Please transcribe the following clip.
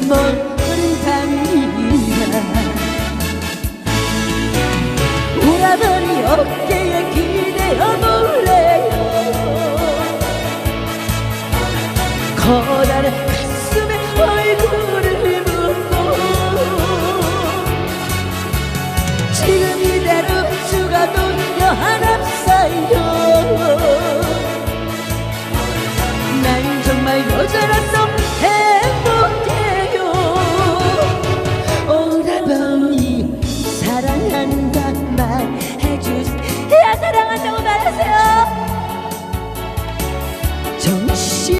모른답니다. 오라버니 어깨에 기대어 볼래요. 커다란 가슴에 얼굴을 묻고 지금 이대로 죽어도 여한 없어요. 난 정말 여자라 사랑한다고 말해주세요. 사랑한다고 말하세요.